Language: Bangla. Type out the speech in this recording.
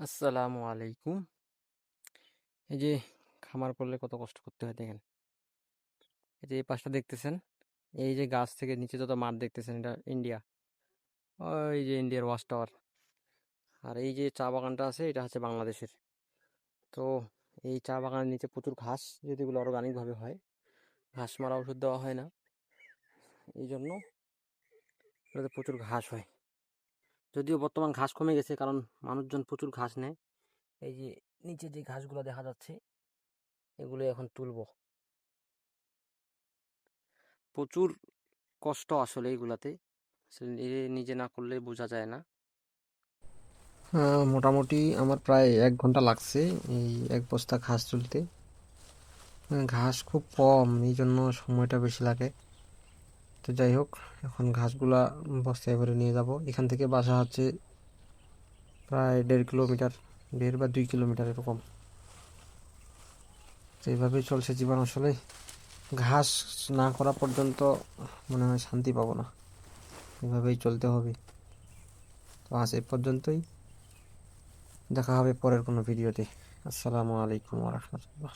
আসসালামু আলাইকুম। এই যে খামার করলে কত কষ্ট করতে হয় দেখেন। এই যে এই পাশটা দেখতেছেন, এই যে গাছ থেকে নিচে যত মাঠ দেখতেছেন এটা ইন্ডিয়া। ওই যে ইন্ডিয়ার ওয়াচ টাওয়ার। আর এই যে চা বাগানটা আছে এটা হচ্ছে বাংলাদেশের। তো এই চা বাগানের নিচে প্রচুর ঘাস যেগুলো অর্গানিকভাবে হয়। ঘাস মারা ওষুধ দেওয়া হয় না। এই জন্য এটাতে প্রচুর ঘাস হয়। যদিও বর্তমান ঘাস কমে গেছে, কারণ মানুষজন প্রচুর ঘাস নেয়। এই যে নিচে যে ঘাসগুলো দেখা যাচ্ছে, এগুলো এখন তুলবো। প্রচুর কষ্ট আসলে আসলে নিজে নিজে না করলে বোঝা যায় না। মোটামুটি আমার প্রায় এক ঘণ্টা লাগছে এই এক বস্তা ঘাস তুলতে। ঘাস খুব কম এই জন্য সময়টা বেশি লাগে। তো যাই হোক, এখন ঘাসগুলা বস্তায় করে নিয়ে যাব। এখান থেকে বাসা হচ্ছে প্রায় দেড় কিলোমিটার, দেড় বা দুই কিলোমিটার এরকম। তো এইভাবেই চলছে জীবন আসলে। ঘাস না করা পর্যন্ত মনে হয় শান্তি পাবো না। এভাবেই চলতে হবে। তো আজ এ পর্যন্তই। দেখা হবে পরের কোনো ভিডিওতে। আসসালামু আলাইকুম রহমতুল্লাহ।